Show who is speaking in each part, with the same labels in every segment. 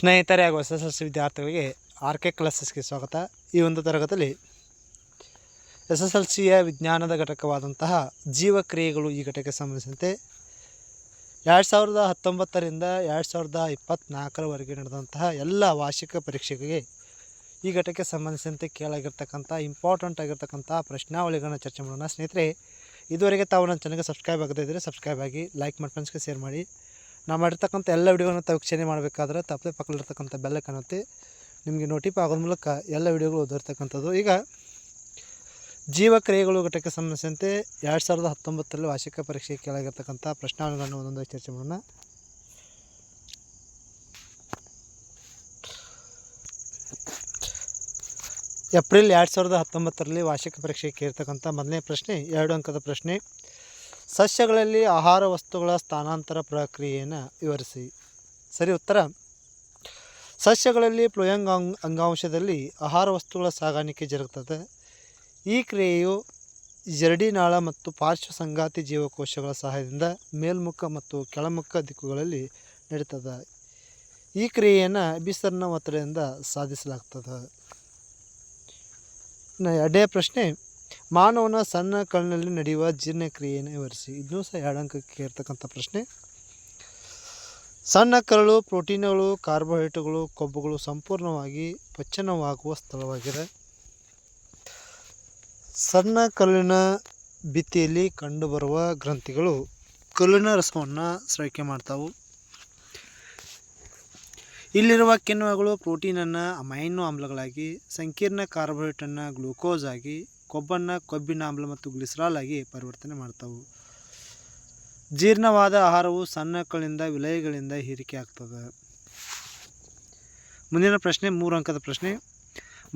Speaker 1: ಸ್ನೇಹಿತರೆ ಹಾಗೂ S S L C ವಿದ್ಯಾರ್ಥಿಗಳಿಗೆ ಆರ್ ಕೆ ಕ್ಲಾಸಸ್ಗೆ ಸ್ವಾಗತ. ಈ ಒಂದು ತರಗತಿಯಲ್ಲಿ ಎಸ್ ಎಸ್ ಎಲ್ ಸಿಯ ವಿಜ್ಞಾನದ ಘಟಕವಾದಂತಹ ಜೀವಕ್ರಿಯೆಗಳು ಈ ಘಟಕಕ್ಕೆ ಸಂಬಂಧಿಸಿದಂತೆ ಎರಡು ಸಾವಿರದ ಹತ್ತೊಂಬತ್ತರಿಂದ ಎರಡು ಸಾವಿರದ ಇಪ್ಪತ್ತ್ನಾಲ್ಕರವರೆಗೆ ನಡೆದಂತಹ ಎಲ್ಲ ವಾರ್ಷಿಕ ಪರೀಕ್ಷೆಗಳಿಗೆ ಈ ಘಟಕಕ್ಕೆ ಸಂಬಂಧಿಸಿದಂತೆ ಕೇಳಾಗಿರ್ತಕ್ಕಂಥ ಇಂಪಾರ್ಟೆಂಟ್ ಆಗಿರ್ತಕ್ಕಂಥ ಪ್ರಶ್ನಾವಳಿಗಳನ್ನ ಚರ್ಚೆ ಮಾಡೋಣ. ಸ್ನೇಹಿತರೆ, ಇದುವರೆಗೆ ತಾವು ನನ್ನ ಚಾನಲ್ಗೆ ಸಬ್ಸ್ಕ್ರೈಬ್ ಆಗದೇ ಇದ್ದರೆ ಸಬ್ಸ್ಕ್ರೈಬ್ ಆಗಿ ಲೈಕ್ ಮಾಡಿ ಫ್ರೆಂಡ್ಸ್ಗೆ ಶೇರ್ ಮಾಡಿ. ನಾವು ಮಾಡಿರ್ತಕ್ಕಂಥ ಎಲ್ಲ ವಿಡಿಯೋಗಳನ್ನು ತಾವು ವೀಕ್ಷಣೆ ಮಾಡಬೇಕಾದ್ರೆ ತಪ್ಪದೆ ಪಕ್ಕದಲ್ಲಿರ್ತಕ್ಕಂಥ ಬೆಲ್ಲ ಕಾಣುತ್ತೆ ನಿಮಗೆ ನೋಟಿಫೈ ಆಗೋದ್ರ ಮೂಲಕ ಎಲ್ಲ ವಿಡಿಯೋಗಳು ಓದಿರ್ತಕ್ಕಂಥದ್ದು ಈಗ ಜೀವಕ್ರಿಯೆಗಳು ಘಟಕಕ್ಕೆ ಸಂಬಂಧಿಸಿದಂತೆ ಎರಡು ಸಾವಿರದ ಹತ್ತೊಂಬತ್ತರಲ್ಲಿ ವಾರ್ಷಿಕ ಪರೀಕ್ಷೆ ಕೆಳಗಿರ್ತಕ್ಕಂಥ ಪ್ರಶ್ನಾವಳಿಗಳನ್ನು ಒಂದೊಂದು ಚರ್ಚೆ ಮಾಡೋಣ. ಏಪ್ರಿಲ್ ಎರಡು ಸಾವಿರದ ಹತ್ತೊಂಬತ್ತರಲ್ಲಿ ವಾರ್ಷಿಕ ಪರೀಕ್ಷೆಗೆ ಕೇಳ್ತಕ್ಕಂಥ ಮೊದಲನೇ ಪ್ರಶ್ನೆ, ಎರಡು ಅಂಕದ ಪ್ರಶ್ನೆ. ಸಸ್ಯಗಳಲ್ಲಿ ಆಹಾರ ವಸ್ತುಗಳ ಸ್ಥಾನಾಂತರ ಪ್ರಕ್ರಿಯೆಯನ್ನು ವಿವರಿಸಿ. ಸರಿ, ಉತ್ತರ. ಸಸ್ಯಗಳಲ್ಲಿ ಪ್ಲೋಯಂಗ್ ಅಂಗ್, ಅಂಗಾಂಶದಲ್ಲಿ ಆಹಾರ ವಸ್ತುಗಳ ಸಾಗಾಣಿಕೆ ಜರುಗುತ್ತದೆ. ಈ ಕ್ರಿಯೆಯು ಜರಡಿನಾಳ ಮತ್ತು ಪಾರ್ಶ್ವ ಸಂಗಾತಿ ಜೀವಕೋಶಗಳ ಸಹಾಯದಿಂದ ಮೇಲ್ಮುಖ ಮತ್ತು ಕೆಳಮುಖ ದಿಕ್ಕುಗಳಲ್ಲಿ ನಡೀತದೆ. ಈ ಕ್ರಿಯೆಯನ್ನು ಬಿಸರ್ನ ಒತ್ತಡದಿಂದ ಸಾಧಿಸಲಾಗ್ತದೆ. ಎರಡೇ ಪ್ರಶ್ನೆ. ಮಾನವನ ಸಣ್ಣ ಕಣ್ಣಿನಲ್ಲಿ ನಡೆಯುವ ಜೀರ್ಣಕ್ರಿಯೆಯನ್ನು ವಿವರಿಸಿ. ಇದನ್ನೂ ಸಹ ಎರಡು ಅಂಕಕ್ಕೆ ಇರ್ತಕ್ಕಂಥ ಪ್ರಶ್ನೆ. ಸಣ್ಣ ಕರಳು, ಪ್ರೋಟೀನ್ಗಳು, ಕಾರ್ಬೋಹೈಡ್ರೇಟ್ಗಳು, ಕೊಬ್ಬುಗಳು ಸಂಪೂರ್ಣವಾಗಿ ಪಚನವಾಗುವ ಸ್ಥಳವಾಗಿದೆ. ಸಣ್ಣ ಕಲ್ಲಿನ ಭಿತ್ತಿಯಲ್ಲಿ ಕಂಡುಬರುವ ಗ್ರಂಥಿಗಳು ಕಲ್ಲಿನ ರಸವನ್ನು ಸ್ರವಿಕೆ ಮಾಡ್ತಾವು. ಇಲ್ಲಿರುವ ಕಿಣ್ವಗಳು ಪ್ರೋಟೀನನ್ನು ಅಮೈನೋ ಆಮ್ಲಗಳಾಗಿ, ಸಂಕೀರ್ಣ ಕಾರ್ಬೋಹೈಡ್ರೇಟನ್ನು ಗ್ಲೂಕೋಸ್ ಆಗಿ ಕೊಬ್ಬನ್ನು, ಕೊಬ್ಬಿನ ಆಮ್ಲ ಮತ್ತು ಗ್ಲಿಸರಾಲ್ ಆಗಿ ಪರಿವರ್ತನೆ ಮಾಡ್ತಾವೆ. ಜೀರ್ಣವಾದ ಆಹಾರವು ಸಣ್ಣ ಕಲ್ಲಿಂದ ವಿಲಯಗಳಿಂದ ಹೀರಿಕೆ ಆಗ್ತದೆ. ಮುಂದಿನ ಪ್ರಶ್ನೆ, ಮೂರು ಅಂಕದ ಪ್ರಶ್ನೆ.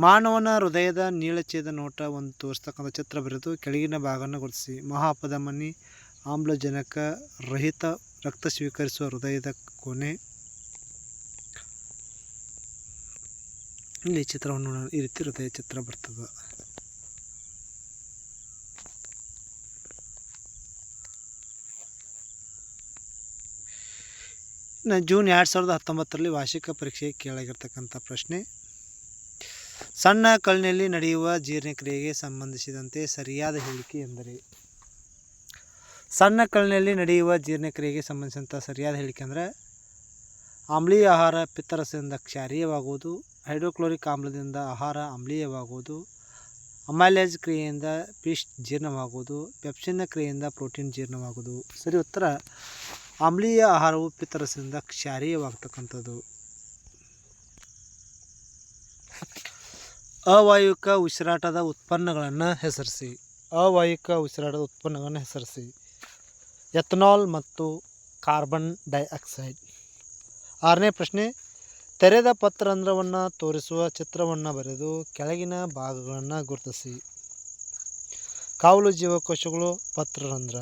Speaker 1: ಮಾನವನ ಹೃದಯದ ನೀಳಚೇದ ನೋಟ ಒಂದು ತೋರಿಸ್ತಕ್ಕಂಥ ಚಿತ್ರ ಬರೆದು ಕೆಳಗಿನ ಭಾಗವನ್ನು ಗುರುತಿಸಿ. ಮಹಾಪಧಮನಿ ಆಮ್ಲಜನಕ ರಹಿತ ರಕ್ತ ಸ್ವೀಕರಿಸುವ ಹೃದಯದ ಕೊನೆ ಇಲ್ಲಿ ಚಿತ್ರವನ್ನು. ಈ ರೀತಿ ಹೃದಯ ಚಿತ್ರ ಬರ್ತದೆ. ಜೂನ್ ಎರಡು ಸಾವಿರದ ಹತ್ತೊಂಬತ್ತರಲ್ಲಿ ವಾರ್ಷಿಕ ಪರೀಕ್ಷೆಗೆ ಕೇಳಾಗಿರ್ತಕ್ಕಂಥ ಪ್ರಶ್ನೆ. ಸಣ್ಣ ಕಲ್ಲಿನಲ್ಲಿ ನಡೆಯುವ ಜೀರ್ಣಕ್ರಿಯೆಗೆ ಸಂಬಂಧಿಸಿದಂತೆ ಸರಿಯಾದ ಹೇಳಿಕೆ ಎಂದರೆ? ಸಣ್ಣ ಕಲ್ಲಿನಲ್ಲಿ ನಡೆಯುವ ಜೀರ್ಣಕ್ರಿಯೆಗೆ ಸಂಬಂಧಿಸಿದಂಥ ಸರಿಯಾದ ಹೇಳಿಕೆ ಅಂದರೆ, ಆಮ್ಲೀಯ ಆಹಾರ ಪಿತ್ತರಸದಿಂದ ಕ್ಷಾರೀಯವಾಗುವುದು, ಹೈಡ್ರೋಕ್ಲೋರಿಕ್ ಆಮ್ಲದಿಂದ ಆಹಾರ ಆಮ್ಲೀಯವಾಗುವುದು ಅಮೈಲೇಜ್ ಕ್ರಿಯೆಯಿಂದ ಪಿಶ್ ಜೀರ್ಣವಾಗುವುದು ಪೆಪ್ಸಿನ ಕ್ರಿಯೆಯಿಂದ ಪ್ರೋಟೀನ್ ಜೀರ್ಣವಾಗುವುದು. ಸರಿ, ಉತ್ತರ. ಆಮ್ಲೀಯ ಆಹಾರವು ಪಿತ್ತರಸದಿಂದ ಕ್ಷಾರೀಯವಾಗ್ತಕ್ಕಂಥದ್ದು. ಅವಾಯುಕ ಉಸಿರಾಟದ ಉತ್ಪನ್ನಗಳನ್ನು ಹೆಸರಿಸಿ. ಅವಾಯುಕ ಉಸಿರಾಟದ ಉತ್ಪನ್ನಗಳನ್ನು ಹೆಸರಿಸಿ. ಎಥನಾಲ್ ಮತ್ತು ಕಾರ್ಬನ್ ಡೈಆಕ್ಸೈಡ್. ಆರನೇ ಪ್ರಶ್ನೆ, ತೆರೆದ ಪತ್ರರಂಧ್ರವನ್ನು ತೋರಿಸುವ ಚಿತ್ರವನ್ನು ಬರೆದು ಕೆಳಗಿನ ಭಾಗಗಳನ್ನು ಗುರುತಿಸಿ. ಕಾವಲು ಜೀವಕೋಶಗಳು ಪತ್ರರಂಧ್ರ.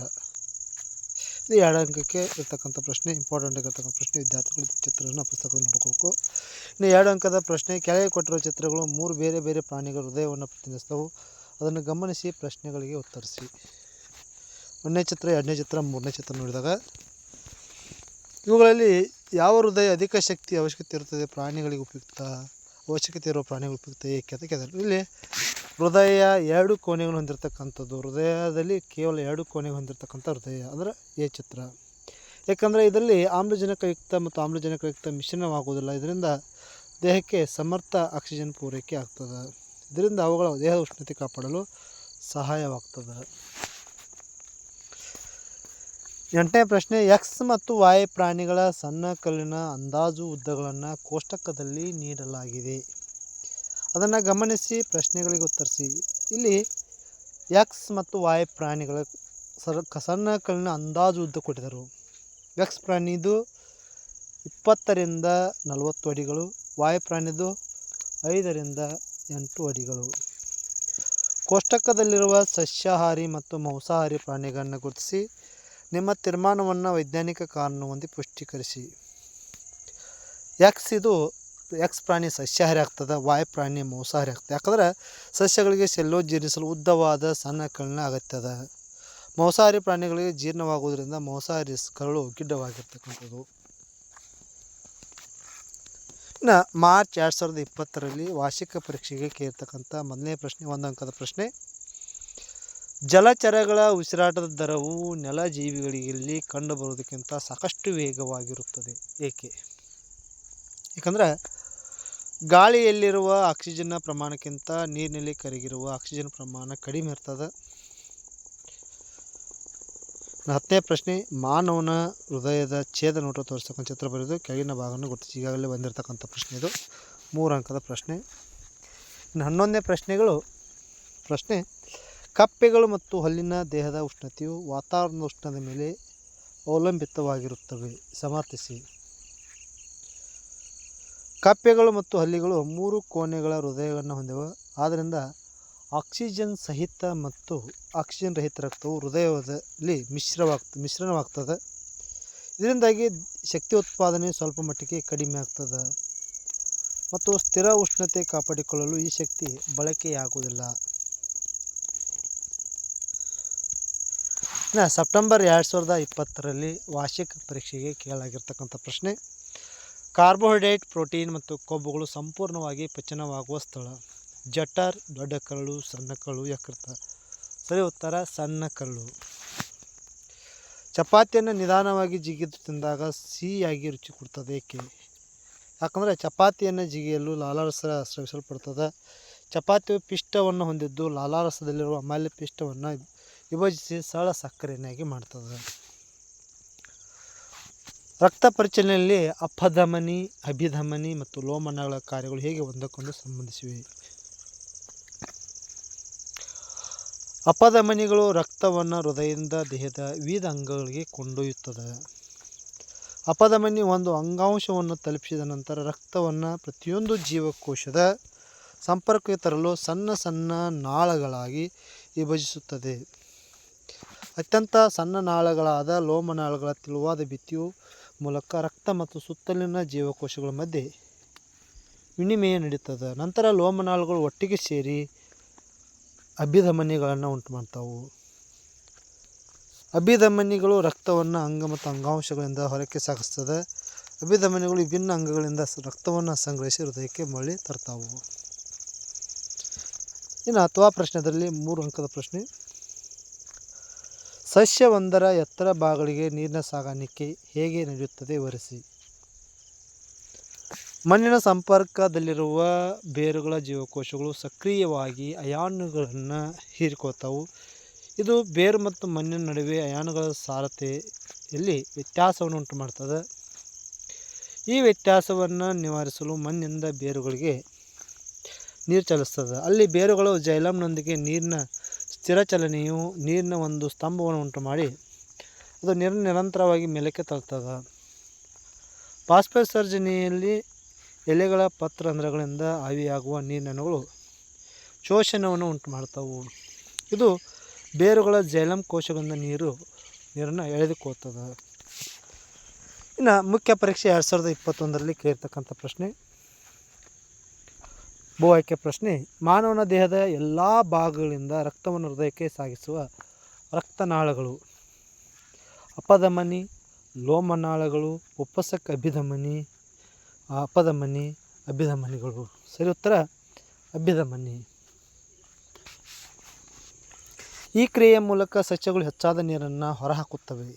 Speaker 1: ಇದು ಎರಡು ಅಂಕಕ್ಕೆ ಇರ್ತಕ್ಕಂಥ ಪ್ರಶ್ನೆ ಇಂಪಾರ್ಟೆಂಟ್ ಆಗಿರ್ತಕ್ಕಂಥ ಪ್ರಶ್ನೆ, ವಿದ್ಯಾರ್ಥಿಗಳು ಚಿತ್ರವನ್ನು ಪುಸ್ತಕದಲ್ಲಿ ನೋಡ್ಕೋಬೇಕು ಇನ್ನು ಎರಡು ಅಂಕದ ಪ್ರಶ್ನೆ, ಕೆಳಗೆ ಕೊಟ್ಟಿರುವ ಚಿತ್ರಗಳು ಮೂರು ಬೇರೆ ಬೇರೆ ಪ್ರಾಣಿಗಳ ಹೃದಯವನ್ನು ಪ್ರತಿನಿಧಿಸ್ತವು ಅದನ್ನು ಗಮನಿಸಿ, ಪ್ರಶ್ನೆಗಳಿಗೆ ಉತ್ತರಿಸಿ. ಒಂದನೇ ಚಿತ್ರ, ಎರಡನೇ ಚಿತ್ರ, ಮೂರನೇ ಚಿತ್ರ ನೋಡಿದಾಗ, ಇವುಗಳಲ್ಲಿ ಯಾವ ಹೃದಯ ಅಧಿಕ ಶಕ್ತಿ ಅವಶ್ಯಕತೆ ಇರುತ್ತದೆ? ಪ್ರಾಣಿಗಳಿಗೆ ಉಪಯುಕ್ತ, ಅವಶ್ಯಕತೆ ಇರುವ ಪ್ರಾಣಿಗಳು ಉಪಯುಕ್ತ, ಏಕೆ ಅಂತ ಕೇಳಿದ್ರು ಇಲ್ಲಿ ಹೃದಯ ಎರಡು ಕೋಣೆಗಳು ಹೊಂದಿರತಕ್ಕಂಥದ್ದು. ಹೃದಯದಲ್ಲಿ ಕೇವಲ ಎರಡು ಕೋಣೆ ಹೊಂದಿರತಕ್ಕಂಥ ಹೃದಯ ಅಂದರೆ ಎ ಚಿತ್ರ. ಯಾಕಂದರೆ ಇದರಲ್ಲಿ ಆಮ್ಲಜನಕಯುಕ್ತ ಮತ್ತು ಆಮ್ಲಜನಕಯುಕ್ತ ಮಿಶ್ರಣವಾಗುವುದಿಲ್ಲ. ಇದರಿಂದ ದೇಹಕ್ಕೆ ಸಮರ್ಥ ಆಕ್ಸಿಜನ್ ಪೂರೈಕೆ ಆಗ್ತದೆ. ಇದರಿಂದ ಅವುಗಳ ದೇಹದ ಉಷ್ಣತೆ ಕಾಪಾಡಲು ಸಹಾಯವಾಗ್ತದೆ. ಎಂಟನೇ ಪ್ರಶ್ನೆ ಎಕ್ಸ್ ಮತ್ತು ವಾಯು ಪ್ರಾಣಿಗಳ ಸಣ್ಣ ಕಲ್ಲಿನ ಅಂದಾಜು ಉದ್ದಗಳನ್ನು ಕೋಷ್ಟಕದಲ್ಲಿ ನೀಡಲಾಗಿದೆ. ಅದನ್ನು ಗಮನಿಸಿ ಪ್ರಶ್ನೆಗಳಿಗೆ ಉತ್ತರಿಸಿ. ಇಲ್ಲಿ ಎಕ್ಸ್ ಮತ್ತು ವಾಯ್ ಪ್ರಾಣಿಗಳ ಸರ್, ಸಣ್ಣ ಕಲ್ಲಿನ ಅಂದಾಜು ಉದ್ದ ಕೊಟ್ಟಿದ್ದರು. ಎಕ್ಸ್ ಪ್ರಾಣಿದು ಇಪ್ಪತ್ತರಿಂದ ನಲವತ್ತು ಅಡಿಗಳು ವಾಯು ಪ್ರಾಣಿದು ಐದರಿಂದ ಎಂಟು ಅಡಿಗಳು. ಕೋಷ್ಟಕದಲ್ಲಿರುವ ಸಸ್ಯಾಹಾರಿ ಮತ್ತು ಮಾಂಸಾಹಾರಿ ಪ್ರಾಣಿಗಳನ್ನು ಗುರುತಿಸಿ, ನಿಮ್ಮ ತೀರ್ಮಾನವನ್ನು ವೈಜ್ಞಾನಿಕ ಕಾರಣ ಹೊಂದಿ ಪುಷ್ಟೀಕರಿಸಿ. ಎಕ್ಸ್ ಇದು ಎಕ್ಸ್ ಪ್ರಾಣಿ ಸಸ್ಯಾಹಾರಿ ಆಗ್ತದೆ ವಾಯು ಪ್ರಾಣಿ ಮಾಂಸಾಹಾರಿ ಆಗ್ತದೆ. ಯಾಕಂದ್ರೆ ಸಸ್ಯಗಳಿಗೆ ಸೆಲ್ಲೋ ಜೀರ್ಣಿಸಲು ಉದ್ದವಾದ ಸಣ್ಣ ಕಳ್ಳ ಅಗತ್ಯದ. ಮಾಂಸಾಹಾರಿ ಪ್ರಾಣಿಗಳಿಗೆ ಜೀರ್ಣವಾಗುವುದರಿಂದ ಮಾಂಸಾಹಾರಿ ಕರಳು ಗಿಡ್ಡವಾಗಿರ್ತಕ್ಕಂಥದ್ದು. ಇನ್ನು ಮಾರ್ಚ್ ಎರಡು ಸಾವಿರದ ಇಪ್ಪತ್ತರಲ್ಲಿ ವಾರ್ಷಿಕ ಪರೀಕ್ಷೆಗೆ ಕೇಳ್ತಕ್ಕಂಥ ಮೊದಲನೇ ಪ್ರಶ್ನೆ, ಒಂದು ಅಂಕದ ಪ್ರಶ್ನೆ. ಜಲಚರಗಳ ಉಸಿರಾಟದ ದರವು ನೆಲ ಜೀವಿಗಳಿಗೆ ಕಂಡುಬರುವುದಕ್ಕಿಂತ ಸಾಕಷ್ಟು ವೇಗವಾಗಿರುತ್ತದೆ. ಏಕೆ? ಏಕೆಂದ್ರೆ ಗಾಳಿಯಲ್ಲಿರುವ ಆಕ್ಸಿಜನ್ನ ಪ್ರಮಾಣಕ್ಕಿಂತ ನೀರಿನಲ್ಲಿ ಕರಗಿರುವ ಆಕ್ಸಿಜನ್ ಪ್ರಮಾಣ ಕಡಿಮೆ ಇರ್ತದೆ. ಹತ್ತನೇ ಪ್ರಶ್ನೆ, ಮಾನವನ ಹೃದಯದ ಛೇದ ನೋಟ ತೋರಿಸ್ತಕ್ಕಂಥ ಚಿತ್ರ ಬರೆದು ಕೆಳಗಿನ ಭಾಗವನ್ನು ಗುರುತಿಸಿ. ಈಗಾಗಲೇ ಬಂದಿರತಕ್ಕಂಥ ಪ್ರಶ್ನೆ ಇದು. ಮೂರು ಅಂಕದ ಪ್ರಶ್ನೆ. ಇನ್ನು ಹನ್ನೊಂದನೇ ಪ್ರಶ್ನೆಗಳು. ಪ್ರಶ್ನೆ, ಕಪ್ಪೆಗಳು ಮತ್ತು ಹಲ್ಲಿನ ದೇಹದ ಉಷ್ಣತೆಯು ವಾತಾವರಣದ ಉಷ್ಣದ ಮೇಲೆ ಅವಲಂಬಿತವಾಗಿರುತ್ತವೆ. ಸಮರ್ಥಿಸಿ. ಕಪ್ಪೆಗಳು ಮತ್ತು ಹಲ್ಲಿಗಳು ಮೂರು ಕೋಣೆಗಳ ಹೃದಯವನ್ನು ಹೊಂದಿವೆ. ಆದ್ದರಿಂದ ಆಕ್ಸಿಜನ್ ಸಹಿತ ಮತ್ತು ಆಕ್ಸಿಜನ್ ರಹಿತ ರಕ್ತವು ಹೃದಯದಲ್ಲಿ ಮಿಶ್ರವಾಗ್ತ, ಮಿಶ್ರಣವಾಗ್ತದೆ. ಇದರಿಂದಾಗಿ ಶಕ್ತಿ ಉತ್ಪಾದನೆ ಸ್ವಲ್ಪ ಮಟ್ಟಿಗೆ ಕಡಿಮೆ ಆಗ್ತದೆ ಮತ್ತು ಸ್ಥಿರ ಉಷ್ಣತೆ ಕಾಪಾಡಿಕೊಳ್ಳಲು ಈ ಶಕ್ತಿ ಬಳಕೆಯಾಗುವುದಿಲ್ಲ. ಸೆಪ್ಟೆಂಬರ್ ಎರಡು ಸಾವಿರದ ಇಪ್ಪತ್ತರಲ್ಲಿ ವಾರ್ಷಿಕ ಪರೀಕ್ಷೆಗೆ ಕೇಳಲಾಗಿರ್ತಕ್ಕಂಥ ಪ್ರಶ್ನೆ. ಕಾರ್ಬೋಹೈಡ್ರೇಟ್ ಪ್ರೋಟೀನ್ ಮತ್ತು ಕೊಬ್ಬುಗಳು ಸಂಪೂರ್ಣವಾಗಿ ಪಚನವಾಗುವ ಸ್ಥಳ. ಜಠರ್, ದೊಡ್ಡ ಕರಳು, ಸಣ್ಣ ಕರಳು, ಯಕೃತ. ಸರಿ, ಉತ್ತರ, ಸಣ್ಣ ಕರಳು. ಚಪಾತಿಯನ್ನು ನಿಧಾನವಾಗಿ ಜಿಗಿದು ತಿಂದಾಗ ಸಿಹಿಯಾಗಿ ರುಚಿ ಕೊಡ್ತದೆ ಏಕೆ ಯಾಕಂದರೆ ಚಪಾತಿಯನ್ನು ಜಿಗಿಯಲು ಲಾಲಾರಸ ಸ್ರವಿಸಲ್ಪಡ್ತದೆ. ಚಪಾತಿಯು ಪಿಷ್ಟವನ್ನು ಹೊಂದಿದ್ದು ಲಾಲಾರಸದಲ್ಲಿರುವ ಅಮಾಲ್ಯ ಪಿಷ್ಟವನ್ನು ವಿಭಜಿಸಿ ಸರಳ ಸಕ್ಕರೆಯನ್ನಾಗಿ ಮಾಡ್ತದೆ. ರಕ್ತ ಪರಿಚಲನೆಯಲ್ಲಿ ಅಪಧಮನಿ, ಅಭಿಧಮನಿ ಮತ್ತು ಲೋಮನಗಳ ಕಾರ್ಯಗಳು ಹೇಗೆ ಒಂದಕ್ಕೊಂದು ಸಂಬಂಧಿಸಿವೆ? ಅಪಧಮನಿಗಳು ರಕ್ತವನ್ನು ಹೃದಯದಿಂದ ದೇಹದ ವಿವಿಧ ಅಂಗಗಳಿಗೆ ಕೊಂಡೊಯ್ಯುತ್ತದೆ. ಅಪಧಮನಿ ಒಂದು ಅಂಗಾಂಶವನ್ನು ತಲುಪಿಸಿದ ನಂತರ ರಕ್ತವನ್ನು ಪ್ರತಿಯೊಂದು ಜೀವಕೋಶದ ಸಂಪರ್ಕಕ್ಕೆ ತರಲು ಸಣ್ಣ ಸಣ್ಣ ನಾಳಗಳಾಗಿ ವಿಭಜಿಸುತ್ತದೆ. ಅತ್ಯಂತ ಸಣ್ಣ ನಾಳಗಳಾದ ಲೋಮನಾಳಗಳ ತಿಳುವಾದ ಭಿತ್ತಿಯು ಮೂಲಕ ರಕ್ತ ಮತ್ತು ಸುತ್ತಲಿನ ಜೀವಕೋಶಗಳ ಮಧ್ಯೆ ವಿನಿಮಯ ನಡೀತದೆ. ನಂತರ ಲೋಮನಾಳಗಳು ಒಟ್ಟಿಗೆ ಸೇರಿ ಅಭಿಧಮನಿಗಳನ್ನು ಉಂಟು ಮಾಡ್ತಾವು ಅಭಿಧಮನಿಗಳು ರಕ್ತವನ್ನು ಅಂಗ ಮತ್ತು ಅಂಗಾಂಶಗಳಿಂದ ಹೊರಕ್ಕೆ ಸಾಗಿಸ್ತದೆ. ಅಭಿಧಮನಿಗಳು ವಿಭಿನ್ನ ಅಂಗಗಳಿಂದ ರಕ್ತವನ್ನು ಸಂಗ್ರಹಿಸಿ ಹೃದಯಕ್ಕೆ ಮರಳಿ ತರ್ತಾವು. ಇನ್ನು ಅಥವಾ ಪ್ರಶ್ನೆದಲ್ಲಿ ಮೂರು ಅಂಕದ ಪ್ರಶ್ನೆ. ಸಸ್ಯವೊಂದರ ಎತ್ತರ ಭಾಗಗಳಿಗೆ ನೀರಿನ ಸಾಗಾಣಿಕೆ ಹೇಗೆ ನಡೆಯುತ್ತದೆ ವಿವರಿಸಿ. ಮಣ್ಣಿನ ಸಂಪರ್ಕದಲ್ಲಿರುವ ಬೇರುಗಳ ಜೀವಕೋಶಗಳು ಸಕ್ರಿಯವಾಗಿ ಅಯಾನುಗಳನ್ನು ಹೀರಿಕೊಳ್ತಾವು. ಇದು ಬೇರು ಮತ್ತು ಮಣ್ಣಿನ ನಡುವೆ ಅಯಾನುಗಳ ಸಾರತೆಯಲ್ಲಿ ವ್ಯತ್ಯಾಸವನ್ನು ಉಂಟು ಮಾಡ್ತದೆ ಈ ವ್ಯತ್ಯಾಸವನ್ನು ನಿವಾರಿಸಲು ಮಣ್ಣಿನಿಂದ ಬೇರುಗಳಿಗೆ ನೀರು ಚಲಿಸ್ತದೆ. ಅಲ್ಲಿ ಬೇರುಗಳು ಜೈಲಮ್ನೊಂದಿಗೆ ನೀರಿನ ಸ್ಥಿರ ಚಲನೆಯು ನೀರಿನ ಒಂದು ಸ್ತಂಭವನ್ನು ಉಂಟು ಮಾಡಿ ಅದು ನೀರು ನಿರಂತರವಾಗಿ ಮೇಲಕ್ಕೆ ತರ್ತದೆ ಪಾಸ್ಪಸರ್ಜನೆಯಲ್ಲಿ ಎಲೆಗಳ ಪತ್ರಂಧ್ರಗಳಿಂದ ಆವಿಯಾಗುವ ನೀರಿನಣುಗಳು ಶೋಷಣವನ್ನು ಉಂಟು ಮಾಡ್ತಾವು ಇದು ಬೇರುಗಳ ಜೈಲಂ ಕೋಶಗಳಿಂದ ನೀರು, ನೀರನ್ನು ಎಳೆದುಕೋತದ ಇನ್ನು ಮುಖ್ಯ ಪರೀಕ್ಷೆ ಎರಡು ಸಾವಿರದ ಇಪ್ಪತ್ತೊಂದರಲ್ಲಿ ಕೇಳಿರ್ತಕ್ಕಂಥ ಪ್ರಶ್ನೆ ಭೂ ಆಯ್ಕೆ ಪ್ರಶ್ನೆ, ಮಾನವನ ದೇಹದ ಎಲ್ಲ ಭಾಗಗಳಿಂದ ರಕ್ತವನ್ನು ಹೃದಯಕ್ಕೆ ಸಾಗಿಸುವ ರಕ್ತನಾಳಗಳು. ಅಪಧಮನಿ, ಲೋಮನಾಳಗಳು, ಉಪಸಕ ಅಭಿಧಮನಿ ಅಪಧಮನಿ, ಅಭಿಧಮನಿಗಳು. ಸರಿ ಉತ್ತರ, ಅಭಿಧಮನಿ. ಈ ಕ್ರಿಯೆಯ ಮೂಲಕ ಸಸ್ಯಗಳು ಹೆಚ್ಚಾದ ನೀರನ್ನು ಹೊರಹಾಕುತ್ತವೆ.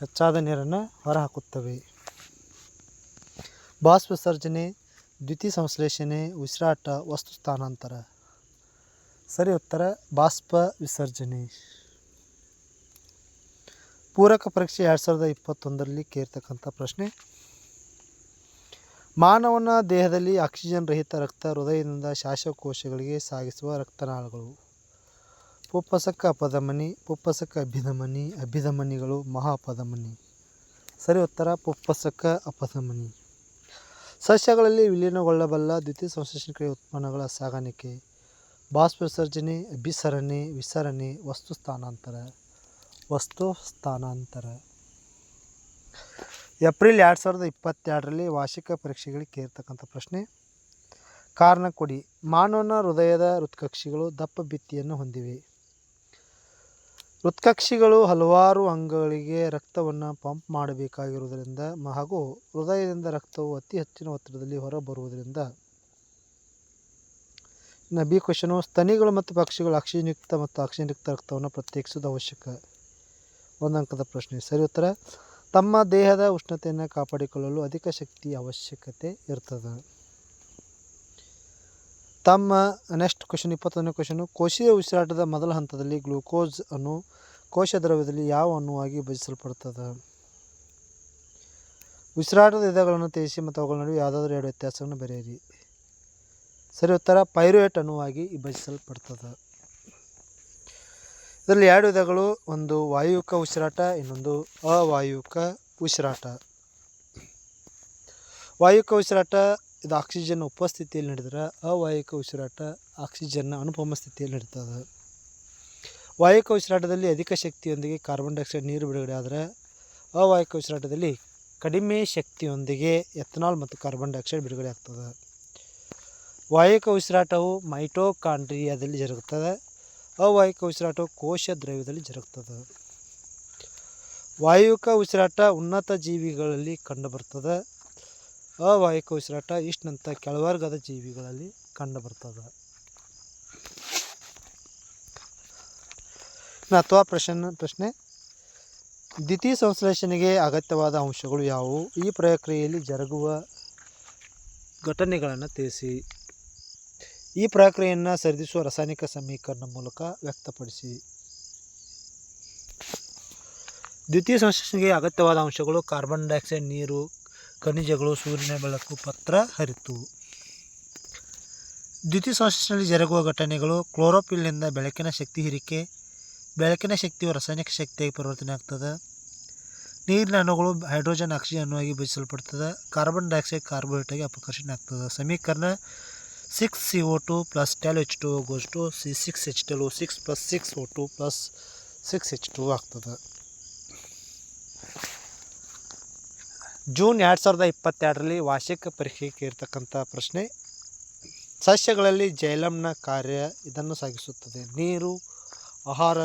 Speaker 1: ಹೆಚ್ಚಾದ ನೀರನ್ನು ಹೊರಹಾಕುತ್ತವೆ. ಬಾಷ್ಪ ವಿಸರ್ಜನೆ ದ್ಯುತಿ ಸಂಶ್ಲೇಷಣೆ, ಉಸಿರಾಟ, ವಸ್ತು ಸ್ಥಾನಾಂತರ. ಸರಿ, ಉತ್ತರ, ಬಾಷ್ಪ ವಿಸರ್ಜನೆ. ಪೂರಕ ಪರೀಕ್ಷೆ ಎರಡು ಸಾವಿರದ ಇಪ್ಪತ್ತೊಂದರಲ್ಲಿ ಕೇರ್ತಕ್ಕಂಥ ಪ್ರಶ್ನೆ. ಮಾನವನ ದೇಹದಲ್ಲಿ ಆಕ್ಸಿಜನ್ ರಹಿತ ರಕ್ತ ಹೃದಯದಿಂದ ಶ್ವಾಸಕೋಶಗಳಿಗೆ ಸಾಗಿಸುವ ರಕ್ತನಾಳಗಳು. ಪುಪ್ಪಸಕ ಅಪಧಮನಿ, ಪುಪ್ಪಸಕ ಅಭಿಧಮನಿ, ಅಭಿಧಮನಿಗಳು ಮಹಾ ಅಪಧಮನಿ ಸರಿ, ಉತ್ತರ, ಪುಪ್ಪಸಕ ಅಪಧಮನಿ. ಸಸ್ಯಗಳಲ್ಲಿ ವಿಲೀನಗೊಳ್ಳಬಲ್ಲ ದ್ವಿತೀಯ ಸಂಶ್ಲೇಷಣೆ ಉತ್ಪನ್ನಗಳ ಸಾಗಾಣಿಕೆ ಬಾಷ್ಪ ವಿಸರ್ಜನೆ ಅಭಿಸರಣೆ, ವಿಸರಣೆ, ವಸ್ತು ಸ್ಥಾನಾಂತರ ವಸ್ತು ಸ್ಥಾನಾಂತರ. ಏಪ್ರಿಲ್ ಎರಡು ಸಾವಿರದ ಇಪ್ಪತ್ತೆರಡರಲ್ಲಿ ವಾರ್ಷಿಕ ಪರೀಕ್ಷೆಗಳಿಗೆ ಕೇರ್ತಕ್ಕಂಥ ಪ್ರಶ್ನೆ, ಕಾರಣ ಕೊಡಿ. ಮಾನವನ ಹೃದಯದ ಹೃತ್ಕಕ್ಷಿಗಳು ದಪ್ಪ ಭಿತ್ತಿಯನ್ನು ಹೊಂದಿವೆ. ಹೃತ್ಕಕ್ಷಿಗಳು ಹಲವಾರು ಅಂಗಗಳಿಗೆ ರಕ್ತವನ್ನು ಪಂಪ್ ಮಾಡಬೇಕಾಗಿರುವುದರಿಂದ ಹಾಗೂ ಹೃದಯದಿಂದ ರಕ್ತವು ಅತಿ ಹೆಚ್ಚಿನ ಒತ್ತಡದಲ್ಲಿ ಹೊರಬರುವುದರಿಂದ ಇನ್ನು ಬಿ ಕ್ವಶನು ಸ್ತನಿಗಳು ಮತ್ತು ಪಕ್ಷಿಗಳು ಆಕ್ಸಿಜನ್ಯುಕ್ತ ಮತ್ತು ಆಕ್ಸಿಜನ್ಯುಕ್ತ ರಕ್ತವನ್ನು ಪ್ರತ್ಯೇಕಿಸುವುದು ಅವಶ್ಯಕ. ಒಂದು ಅಂಕದ ಪ್ರಶ್ನೆ. ಸರಿ ಉತ್ತರ. ತಮ್ಮ ದೇಹದ ಉಷ್ಣತೆಯನ್ನು ಕಾಪಾಡಿಕೊಳ್ಳಲು ಅಧಿಕ ಶಕ್ತಿ ಅವಶ್ಯಕತೆ ಇರ್ತದೆ. ತಮ್ಮ ನೆಕ್ಸ್ಟ್ ಕ್ವಶನ್ ಇಪ್ಪತ್ತೊಂದನೇ ಕ್ವಶನು ಕೋಶೀಯ ಉಸಿರಾಟದ ಮೊದಲ ಹಂತದಲ್ಲಿ ಗ್ಲೂಕೋಸ್ ಅನ್ನು ಕೋಶ ದ್ರವ್ಯದಲ್ಲಿ ಯಾವ ಅಣುವಾಗಿ ವಿಭಜಿಸಲ್ಪಡುತ್ತದೆ ಉಸಿರಾಟದ ವಿಧಗಳನ್ನು ತೇಸಿ ಮತ್ತು ಅವುಗಳ ನಡುವೆ ಯಾವುದಾದ್ರೂ ಎರಡು ವ್ಯತ್ಯಾಸವನ್ನು ಬರೆಯಿರಿ. ಸರಿ, ಉತ್ತರ, ಪೈರುವೇಟ್ ಅಣುವಾಗಿ ವಿಭಜಿಸಲ್ಪಡ್ತದೆ. ಇದರಲ್ಲಿ ಎರಡು ವಿಧಗಳು ಒಂದು ವಾಯುಕ ಉಸಿರಾಟ, ಇನ್ನೊಂದು ಅವಾಯುಕ ಉಸಿರಾಟ. ವಾಯುಕ ಉಸಿರಾಟ ಇದು ಆಕ್ಸಿಜನ್ ಉಪಸ್ಥಿತಿಯಲ್ಲಿ ನಡೆದರೆ ಅವಾಯಕ ಉಸಿರಾಟ ಆಕ್ಸಿಜನ್ನ ಅನುಪಮ ಸ್ಥಿತಿಯಲ್ಲಿ ನಡೀತದೆ. ವಾಯುಕ ಉಸಿರಾಟದಲ್ಲಿ ಅಧಿಕ ಶಕ್ತಿಯೊಂದಿಗೆ ಕಾರ್ಬನ್ ಡೈಆಕ್ಸೈಡ್ ನೀರು ಬಿಡುಗಡೆ ಆದರೆ ಅವಾಯಕ ಉಸಿರಾಟದಲ್ಲಿ ಕಡಿಮೆ ಶಕ್ತಿಯೊಂದಿಗೆ ಎಥನಾಲ್ ಮತ್ತು ಕಾರ್ಬನ್ ಡೈಆಕ್ಸೈಡ್ ಬಿಡುಗಡೆ ಆಗ್ತದೆ. ವಾಯುಕ ಉಸಿರಾಟವು ಮೈಟೋಕಾಂಡ್ರಿಯಾದಲ್ಲಿ ಜರುಗುತ್ತದೆ. ಅವಾಯಕ ಉಸಿರಾಟವು ಕೋಶ ದ್ರವ್ಯದಲ್ಲಿ ಜರುಗುತ್ತದೆ. ವಾಯುಕ ಉಸಿರಾಟ ಉನ್ನತ ಜೀವಿಗಳಲ್ಲಿ ಕಂಡುಬರ್ತದೆ. ಅವಾಯುವಿಕ ಉಸಿರಾಟ ಇಷ್ಟಂತ ಕೆಳವರ್ಗದ ಜೀವಿಗಳಲ್ಲಿ ಕಂಡುಬರ್ತದೆ. ಅಥವಾ ಪ್ರಶ್ನೆ ಪ್ರಶ್ನೆ, ದ್ವಿತೀಯ ಸಂಶ್ಲೇಷಣೆಗೆ ಅಗತ್ಯವಾದ ಅಂಶಗಳು ಯಾವುವು? ಈ ಪ್ರಕ್ರಿಯೆಯಲ್ಲಿ ಜರುಗುವ ಘಟನೆಗಳನ್ನು ತಿಳಿಸಿ. ಈ ಪ್ರಕ್ರಿಯೆಯನ್ನು ಸರಿದಿಸುವ ರಾಸಾಯನಿಕ ಸಮೀಕರಣ ಮೂಲಕ ವ್ಯಕ್ತಪಡಿಸಿ. ದ್ವಿತೀಯ ಸಂಶ್ಲೇಷಣೆಗೆ ಅಗತ್ಯವಾದ ಅಂಶಗಳು ಕಾರ್ಬನ್ ಡೈಆಕ್ಸೈಡ್, ನೀರು ಖನಿಜಗಳು, ಸೂರ್ಯನ ಬೆಳಕು, ಪತ್ರ ಹರಿತು. ದ್ಯುತಿ ಸಂಶ್ಲೇಷಣೆಯಲ್ಲಿ ಜರುಗುವ ಘಟನೆಗಳು, ಕ್ಲೋರೋಫಿಲ್ನಿಂದ ಬೆಳಕಿನ ಶಕ್ತಿ ಹಿರಿಕೆ, ಬೆಳಕಿನ ಶಕ್ತಿಯು ರಾಸಾಯನಿಕ ಶಕ್ತಿಯಾಗಿ ಪರಿವರ್ತನೆ ಆಗ್ತದೆ. ನೀರಿನ ಅಣುಗಳು ಹೈಡ್ರೋಜನ್, ಆಕ್ಸಿಜನ್ ಅಣುವಾಗಿ ವಿಭಜಿಸಲ್ಪಡ್ತದೆ. ಕಾರ್ಬನ್ ಡೈಆಕ್ಸೈಡ್ ಕಾರ್ಬೋಹೈಡ್ರೇಟಾಗಿ ಅಪಕರ್ಷಣೆ ಆಗ್ತದೆ. ಸಮೀಕರಣ six C O two plus twelve H two goes to C six H twelve six plus six O two plus six H two ಆಗ್ತದೆ. ಜೂನ್ ಎರಡು ಸಾವಿರದ ಇಪ್ಪತ್ತೆರಡರಲ್ಲಿ ವಾರ್ಷಿಕ ಪರೀಕ್ಷೆಗೆ ಇರತಕ್ಕಂಥ ಪ್ರಶ್ನೆ, ಸಸ್ಯಗಳಲ್ಲಿ ಜೈಲಮ್ನ ಕಾರ್ಯ ಇದನ್ನು ಸಾಗಿಸುತ್ತದೆ. ನೀರು, ಆಹಾರ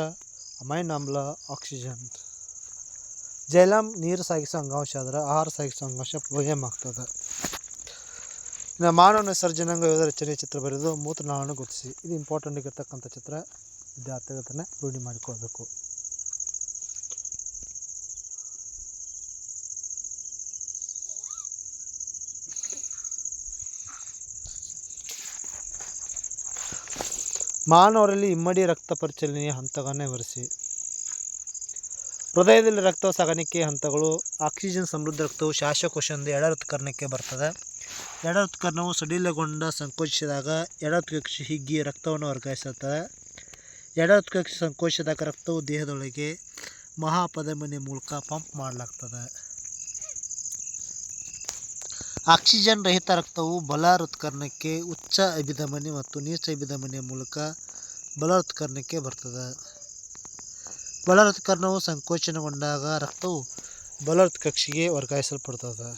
Speaker 1: ಅಮೈನ್ ಆಮ್ಲ ಆಕ್ಸಿಜನ್. ಜೈಲಮ್ ನೀರು ಸಾಗಿಸೋ ಅಂಗಾಂಶ ಆದರೆ ಆಹಾರ ಸಾಗಿಸೋ ಅಂಗಾಂಶ ಫ್ಲೋಯಮ್ ಆಗ್ತದೆ. ಇನ್ನು ಮಾನವನ ಸರ್ಜನಾಂಗ ಯೋಧ ರಚನೆ ಚಿತ್ರ ಬರೆದು ಮೂತ್ರನಾಳನ್ನು ಗುರುತಿಸಿ. ಇದು ಇಂಪಾರ್ಟೆಂಟ್ ಆಗಿರ್ತಕ್ಕಂಥ ಚಿತ್ರ. ವಿದ್ಯಾರ್ಥಿಗಳು ರೂಢಿ ಮಾಡಿಕೊಳ್ಬೇಕು ಮಾನವರಲ್ಲಿ ಇಮ್ಮಡಿ ರಕ್ತ ಪರಿಚಲನೆಯ ಹಂತಗಳನ್ನು ವಿವರಿಸಿ ಹೃದಯದಲ್ಲಿ ರಕ್ತ ಸಾಗಾಣಿಕೆ ಹಂತಗಳು, ಆಕ್ಸಿಜನ್ ಸಮೃದ್ಧ ರಕ್ತವು ಶ್ವಾಸಕೋಶದಿಂದ ಎಡ ಹೃತ್ಕರ್ಣಕ್ಕೆ ಬರ್ತದೆ. ಎಡ ಹೃತ್ಕರ್ಣವು ಸಡಿಲಗೊಂಡ ಸಂಕೋಚಿಸಿದಾಗ ಎಡ ಹೃತ್ಕಕ್ಷಿ ಹಿಗ್ಗಿ ರಕ್ತವನ್ನು ವರ್ಗಾಯಿಸುತ್ತದೆ. ಎಡ ಹೃತ್ಕಕ್ಷಿ ಸಂಕೋಚಿಸಿದಾಗ ರಕ್ತವು ದೇಹದೊಳಗೆ ಮಹಾಪಧಮನಿ ಮೂಲಕ ಪಂಪ್ ಮಾಡಲಾಗ್ತದೆ. ಆಕ್ಸಿಜನ್ ರಹಿತ ರಕ್ತವು ಬಲ ಹೃತ್ಕರ್ಣಕ್ಕೆ ಉಚ್ಚ ಅಭಿಧಮನಿ ಮತ್ತು ನೀಚ ಅಭಿಧಮನಿಯ ಮೂಲಕ ಬಲ ಹೃತ್ಕರ್ಣಕ್ಕೆ ಬರ್ತದೆ. ಬಲ ಹೃತ್ಕರ್ಣವು ಸಂಕೋಚನಗೊಂಡಾಗ ರಕ್ತವು ಬಲ ಹೃತ್ಕಕ್ಷಿಗೆ ವರ್ಗಾಯಿಸಲ್ಪಡ್ತದೆ.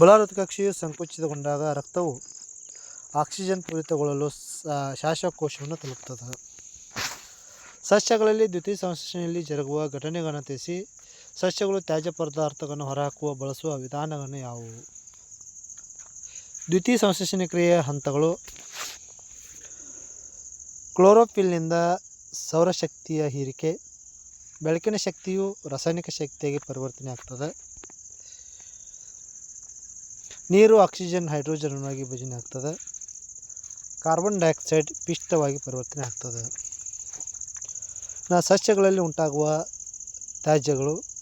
Speaker 1: ಬಲ ಹೃತ್ಕಕ್ಷಿಯು ಸಂಕುಚಿತಗೊಂಡಾಗ ರಕ್ತವು ಆಕ್ಸಿಜನ್ ಪೂರಿತಗೊಳ್ಳಲು ಶ್ವಾಸಕೋಶವನ್ನು ತಲುಪ್ತದೆ. ಸಸ್ಯಗಳಲ್ಲಿ ದ್ವಿತೀಯ ಸಂಶ್ಲೇಷಣೆಯಲ್ಲಿ ಜರುಗುವ ಘಟನೆಗಳನ್ನು ತಿಳಿಸಿ. ಸಸ್ಯಗಳು ತ್ಯಾಜ್ಯ ಪದಾರ್ಥಗಳನ್ನು ಹೊರಹಾಕುವ, ಬಳಸುವ ವಿಧಾನಗಳನ್ನು ಯಾವುವು? ದ್ವಿತೀಯ ಸಂಶ್ಲೇಷಣೆ ಕ್ರಿಯೆಯ ಹಂತಗಳು. ಕ್ಲೋರೋಫಿಲ್ನಿಂದ ಸೌರಶಕ್ತಿಯ ಹೀರಿಕೆ. ಬೆಳಕಿನ ಶಕ್ತಿಯು ರಾಸಾಯನಿಕ ಶಕ್ತಿಯಾಗಿ ಪರಿವರ್ತನೆ ಆಗ್ತದೆ ನೀರು, ಆಕ್ಸಿಜನ್, ಹೈಡ್ರೋಜನ್ ಆಗಿ ವಿಭಜನೆ ಆಗ್ತದೆ ಕಾರ್ಬನ್ ಡೈಆಕ್ಸೈಡ್ ಪಿಷ್ಟವಾಗಿ ಪರಿವರ್ತನೆ ಆಗ್ತದೆ ನಾ ಸಸ್ಯಗಳಲ್ಲಿ ಉಂಟಾಗುವ ತ್ಯಾಜ್ಯಗಳು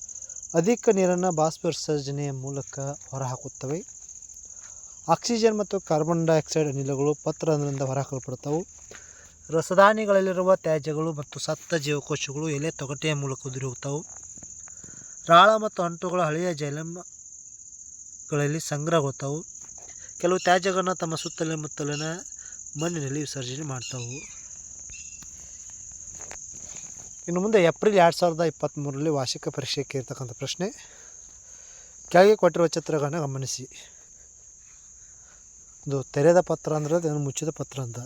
Speaker 1: ಅಧಿಕ ನೀರನ್ನು ಬಾಷ್ಪ ವಿಸರ್ಜನೆಯ ಮೂಲಕ ಹೊರಹಾಕುತ್ತವೆ. ಆಕ್ಸಿಜನ್ ಮತ್ತು ಕಾರ್ಬನ್ ಡೈಆಕ್ಸೈಡ್ ಅನಿಲಗಳು ಪತ್ರರಂಧ್ರದಿಂದ ಹೊರಹಾಕಲ್ಪಡ್ತವೆ ರಸದಾನಿಗಳಲ್ಲಿರುವ ತ್ಯಾಜ್ಯಗಳು ಮತ್ತು ಸತ್ತ ಜೀವಕೋಶಗಳು ಎಲೆ ತೊಗಟೆಯ ಮೂಲಕ ಉದುರಿ ರಾಳ ಮತ್ತು ಅಂಟುಗಳ ಹಳೆಯ ಜೈಲಮ್ಗಳಲ್ಲಿ ಸಂಗ್ರಹಗೊಳ್ತಾವು ಕೆಲವು ತ್ಯಾಜ್ಯಗಳನ್ನು ತಮ್ಮ ಸುತ್ತಲಿನ ಮುತ್ತಲಿನ ಮಣ್ಣಿನಲ್ಲಿ ವಿಸರ್ಜನೆ ಮಾಡ್ತಾವು. ಇನ್ನು ಮುಂದೆ ಏಪ್ರಿಲ್ ಎರಡು ಸಾವಿರದ ಇಪ್ಪತ್ತ್ಮೂರರಲ್ಲಿ ವಾರ್ಷಿಕ ಪರೀಕ್ಷೆಗೆ ಇರ್ತಕ್ಕಂಥ ಪ್ರಶ್ನೆ, ಕೆಳಗೆ ಕೊಟ್ಟಿರುವ ಚಿತ್ರಗಳನ್ನ ಗಮನಿಸಿ. ಇದು ತೆರೆದ ಪತ್ರ ಅಂದ್ರೆ ಅದನ್ನು ಮುಚ್ಚಿದ ಪತ್ರ ಅಂತ.